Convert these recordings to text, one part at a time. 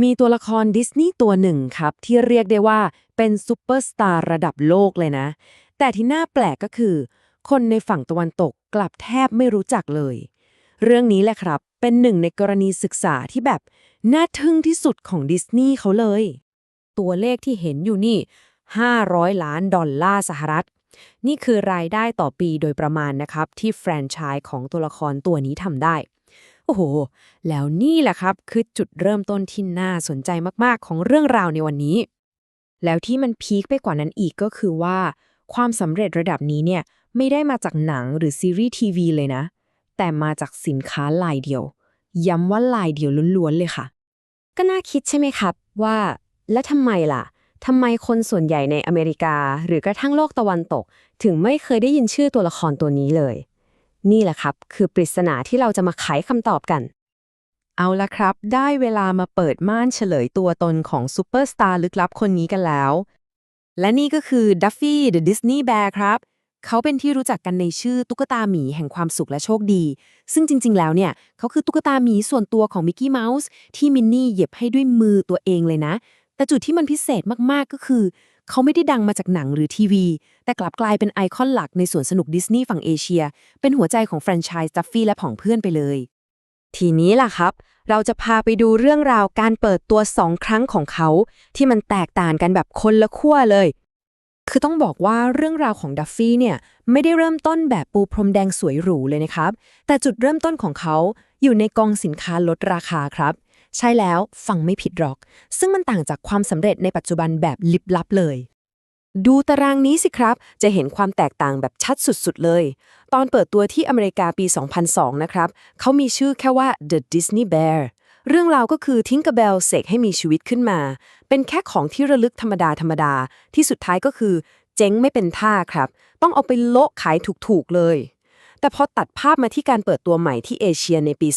มีตัวละครดิสนีย์ตัวหนึ่งครับ ที่เรียกได้ว่าเป็นซูเปอร์สตาร์ระดับโลกเลยนะ แต่ที่น่าแปลกก็คือ คนในฝั่งตะวันตกกลับแทบไม่รู้จักเลย เรื่องนี้แหละครับ เป็นหนึ่งในกรณีศึกษาที่แบบ น่าทึ่งที่สุดของดิสนีย์เขาเลย ตัวเลขที่เห็นอยู่นี่ 500 ล้านดอลลาร์สหรัฐ นี่คือรายได้ต่อปีโดยประมาณนะครับ ที่แฟรนไชส์ของตัวละครตัวนี้ทำได้ อ้โห แล้วนี่แหละครับคือจุดเริ่มต้นที่น่าสนใจมากๆของเรื่องราวในวันนี้ แล้วที่มันพีคไปกว่านั้นอีกก็คือว่า ความสำเร็จระดับนี้เนี่ยไม่ได้มาจากหนังหรือซีรีส์ทีวีเลยนะ แต่มาจากสินค้าลายเดียว ย้ำว่าลายเดียวล้วนๆเลยค่ะ ก็น่าคิดใช่ไหมครับว่า แล้วทำไมล่ะทำไมคนส่วนใหญ่ในอเมริกา หรือกระทั่งโลกตะวันตก ถึงไม่เคยได้ยินชื่อตัวละครตัวนี้เลย นี่แหละครับ คือปริศนาที่เราจะมาไขคำตอบกัน เอาละครับ ได้เวลามาเปิดม่านเฉลยตัวตนของซูเปอร์สตาร์ลึกลับคนนี้กันแล้ว และนี่ก็คือดัฟฟี่ the Disney Bear ครับ เขาเป็นที่รู้จักกันในชื่อตุ๊กตาหมีแห่งความสุขและโชคดี ซึ่งจริง ๆ แล้วเนี่ย เขาคือตุ๊กตาหมีส่วนตัวของมิกกี้เมาส์ที่มินนี่เย็บให้ด้วยมือตัวเองเลยนะ แต่จุดที่มันพิเศษมากๆก็คือ เขาไม่ได้ดังมาจากหนังหรือทีวี แต่กลับกลายเป็นไอคอนหลักในสวนสนุกดิสนีย์ฝั่งเอเชีย เป็นหัวใจของแฟรนไชส์ดัฟฟี่และผองเพื่อนไปเลย ทีนี้ล่ะครับ เราจะพาไปดูเรื่องราวการเปิดตัวสองครั้งของเขา ที่มันแตกต่างกันแบบคนละขั้วเลย คือต้องบอกว่าเรื่องราวของดัฟฟี่เนี่ยไม่ได้เริ่มต้นแบบปูพรมแดงสวยหรูเลยนะครับ แต่จุดเริ่มต้นของเขาอยู่ในกองสินค้าลดราคาครับ ใช่แล้วฟังไม่ผิดหรอก ซึ่งมันต่างจากความสำเร็จในปัจจุบันแบบลิบลับเลย ดูตารางนี้สิครับ จะเห็นความแตกต่างแบบชัดสุดๆเลย ตอนเปิดตัวที่อเมริกาปี 2002 นะครับ เขามีชื่อแค่ว่า The Disney Bear เรื่องราวก็คือทิงก e เบลเสกให้มีชีวิตขึ้นมา เป็นแค่ของที่ระลึกธรรมดาธรรมดา ที่สุดท้ายก็คือ เจ๊งไม่เป็นท่าครับ ต้องเอาไปโละขายถูกๆเลย แต่พอตัดภาพมาที่การเปิดตัวใหม่ที่เอเชียในปี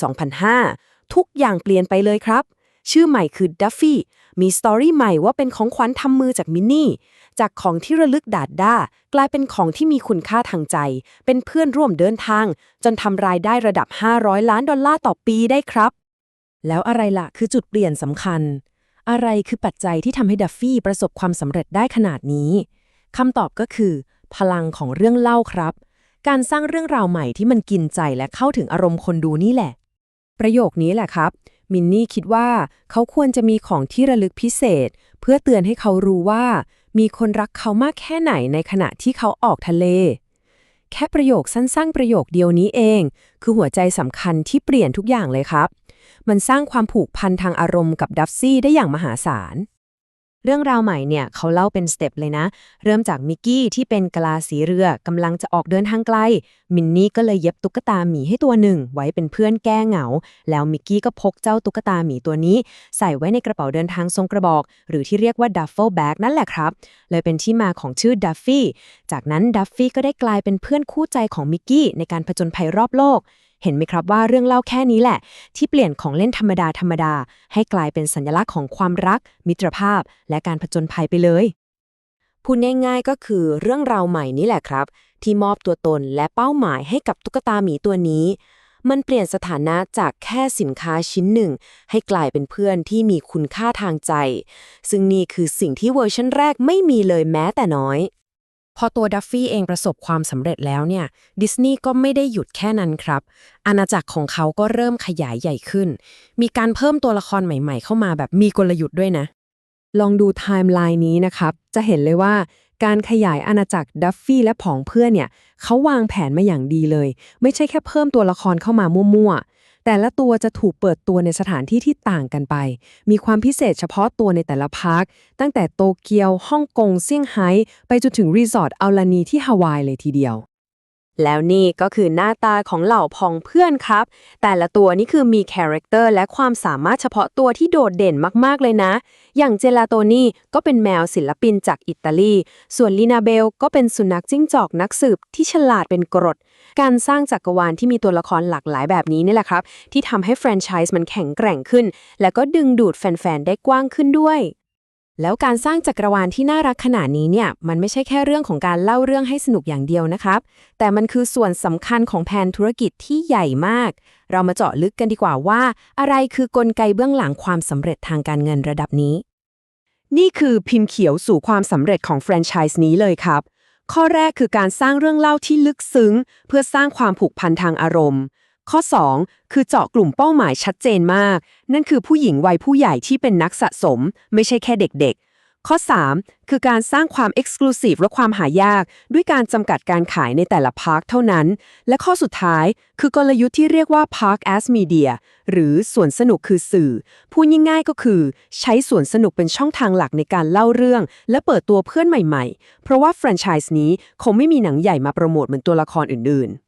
2005 ทุกอย่างเปลี่ยนไปเลยครับ ชื่อใหม่คือดัฟฟี่มีสตอรี่ใหม่ว่าเป็นของขวัญทำมือจากมินนี่ จากของที่ระลึกดาดด้า กลายเป็นของที่มีคุณค่าทางใจ เป็นเพื่อนร่วมเดินทาง จนทำรายได้ระดับ 500 ล้านดอลลาร์ต่อปีได้ครับ แล้วอะไรล่ะคือจุดเปลี่ยนสำคัญ อะไรคือปัจจัยที่ทำให้ดัฟฟี่ประสบความสำเร็จได้ขนาดนี้คำตอบก็คือ พลังของเรื่องเล่าครับ การสร้างเรื่องราวใหม่ที่มันกินใจและเข้าถึงอารมณ์คนดูนี่แหละ ประโยคนี้แหละครับ มินนี่คิดว่าเขาควรจะมีของที่ระลึกพิเศษ เพื่อเตือนให้เขารู้ว่า มีคนรักเขามากแค่ไหนในขณะที่เขาออกทะเล แค่ประโยคสั้นๆประโยคเดียวนี้เอง คือหัวใจสำคัญที่เปลี่ยนทุกอย่างเลยครับ มันสร้างความผูกพันทางอารมณ์กับดัฟซี่ได้อย่างมหาศาล เรื่องราวใหม่เนี่ยเขาเล่าเป็นสเต็ปเลยนะ เริ่มจากมิกกี้ที่เป็นกะลาสีเรือกำลังจะออกเดินทางไกล มินนี่ก็เลยเย็บตุ๊กตาหมีให้ตัวหนึ่ง ไว้เป็นเพื่อนแก้เหงา แล้วมิกกี้ก็พกเจ้าตุ๊กตาหมีตัวนี้ ใส่ไว้ในกระเป๋าเดินทางทรงกระบอก หรือที่เรียกว่าดัฟเฟิลแบ็กนั่นแหละครับ เลยเป็นที่มาของชื่อดัฟฟี่จากนั้นดัฟฟี่ก็ได้กลายเป็นเพื่อนคู่ใจของมิกกี้ในการผจญภัยรอบโลก เห็นไหมครับว่าเรื่องเล่าแค่นี้แหละ ที่เปลี่ยนของเล่นธรรมดาธรรมดา ให้กลายเป็นสัญลักษณ์ของความรัก มิตรภาพ และการผจญภัยไปเลยพูดง่ายๆก็คือเรื่องราวใหม่นี่แหละครับ ที่มอบตัวตนและเป้าหมายให้กับตุ๊กตาหมีตัวนี้ มันเปลี่ยนสถานะจากแค่สินค้าชิ้นหนึ่ง ให้กลายเป็นเพื่อนที่มีคุณค่าทางใจ ซึ่งนี่คือสิ่งที่เวอร์ชันแรกไม่มีเลยแม้แต่น้อย พอตัวดัฟฟี่เองประสบความสำเร็จแล้วเนี่ยดิสนีย์ก็ไม่ได้หยุดแค่นั้นครับ อาณาจักรของเขาก็เริ่มขยายใหญ่ขึ้น มีการเพิ่มตัวละครใหม่ๆ เข้ามาแบบมีกลยุทธ์ด้วยนะ ลองดูไทม์ไลน์นี้นะครับ จะเห็นเลยว่าการขยายอาณาจักรดัฟฟี่และผองเพื่อนเนี่ยเขาวางแผนมาอย่างดีเลย ไม่ใช่แค่เพิ่มตัวละครเข้ามามั่วๆ แต่ละตัวจะถูกเปิดตัวในสถานที่ที่ต่างกันไป มีความพิเศษเฉพาะตัวในแต่ละพาร์ค ตั้งแต่โตเกียว ฮ่องกง เซี่ยงไฮ้ ไปจนถึงรีสอร์ทอัลลานีที่ฮาวายเลยทีเดียว แล้วนี่ก็คือหน้าตาของเหล่าพองเพื่อนครับ แต่ละตัวนี่คือมีคาแรคเตอร์และความสามารถเฉพาะตัวที่โดดเด่นมากๆเลยนะ อย่างเจลาโตนี่ก็เป็นแมวศิลปินจากอิตาลี ส่วนลีนาเบลก็เป็นสุนัขจิ้งจอกนักสืบที่ฉลาดเป็นกรด การสร้างจักรวาลที่มีตัวละครหลากหลายแบบนี้นี่แหละครับ ที่ทำให้แฟรนไชส์มันแข็งแกร่งขึ้น และก็ดึงดูดแฟนๆได้กว้างขึ้นด้วย แล้วการสร้างจักรวาลที่น่ารักขนาดนี้เนี่ยมันไม่ใช่แค่เรื่องของการเล่าเรื่องให้สนุกอย่างเดียวนะครับ แต่มันคือส่วนสำคัญของแผนธุรกิจที่ใหญ่มาก เรามาเจาะลึกกันดีกว่าว่า อะไรคือกลไกเบื้องหลังความสำเร็จทางการเงินระดับนี้ นี่คือพิมพ์เขียวสู่ความสำเร็จของแฟรนไชส์นี้เลยครับ ข้อแรกคือการสร้างเรื่องเล่าที่ลึกซึ้ง เพื่อสร้างความผูกพันทางอารมณ์ ข้อ 2 คือเจาะกลุ่มเป้าหมายชัดเจนมาก นั่นคือผู้หญิงวัยผู้ใหญ่ที่เป็นนักสะสม ไม่ใช่แค่เด็กๆ ข้อ 3 คือการสร้างความเอกซ์คลูซีฟและความหายาก ด้วยการจำกัดการขายในแต่ละพาร์คเท่านั้น และข้อสุดท้ายคือกลยุทธ์ที่เรียกว่า Park as Media หรือสวนสนุกคือสื่อ พูดง่ายๆก็คือ ใช้สวนสนุกเป็นช่องทางหลักในการเล่าเรื่อง และเปิดตัวเพื่อนใหม่ๆ เพราะว่าแฟรนไชส์นี้คงไม่มีหนังใหญ่มาโปรโมทเหมือนตัวละครอื่นๆ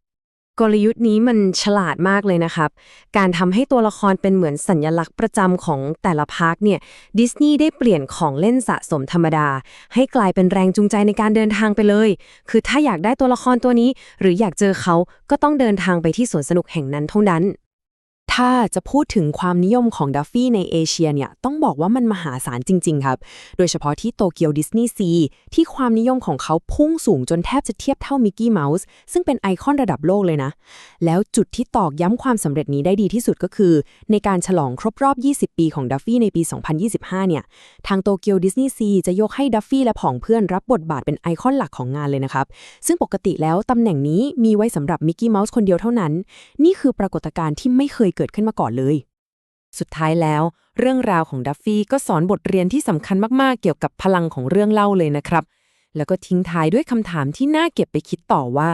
กลยุทธ์นี้มันฉลาดมากเลยนะครับ การทำให้ตัวละครเป็นเหมือนสัญลักษณ์ประจำของแต่ละพาร์คเนี่ยดิสนีย์ได้เปลี่ยนของเล่นสะสมธรรมดา ให้กลายเป็นแรงจูงใจในการเดินทางไปเลย คือถ้าอยากได้ตัวละครตัวนี้ หรืออยากเจอเขาก็ต้องเดินทางไปที่สวนสนุกแห่งนั้นเท่านั้น ถ้าจะพูดถึงความนิยมของดัฟฟี่ในเอเชียเนี่ย ต้องบอกว่ามันมหาศาลจริง ๆ ครับ โดยเฉพาะที่โตเกียวดิสนีย์ซีที่ความนิยมของเขาพุ่งสูงจนแทบจะเทียบเท่ามิกกี้เมาส์ซึ่งเป็นไอคอนระดับโลกเลยนะ แล้วจุดที่ตอกย้ำความสำเร็จนี้ได้ดีที่สุดก็คือ ในการฉลองครบรอบ 20 ปีของดัฟฟี่ในปี 2025 เนี่ย ทางโตเกียวดิสนีย์ซีจะยกให้ดัฟฟี่และผองเพื่อนรับบทบาทเป็นไอคอนหลักของงานเลยนะครับ ซึ่งปกติแล้วตำแหน่งนี้มีไว้สำหรับมิกกี้เมาส์คนเดียวเท่านั้น นี่คือปรากฏการณ์ที่ไม่เคยเกิดขึ้นมาก่อนเลย สุดท้ายแล้ว เรื่องราวของดัฟฟี่ก็สอนบทเรียนที่สำคัญมากๆ เกี่ยวกับพลังของเรื่องเล่าเลยนะครับ แล้วก็ทิ้งท้ายด้วยคำถามที่น่าเก็บไปคิดต่อว่า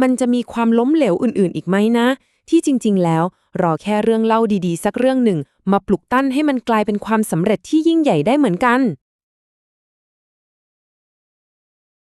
มันจะมีความล้มเหลวอื่นๆ อีกไหมนะ ที่จริงๆ แล้ว รอแค่เรื่องเล่าดีๆ สักเรื่องหนึ่ง มาปลุกตั้นให้มันกลายเป็นความสำเร็จที่ยิ่งใหญ่ได้เหมือนกัน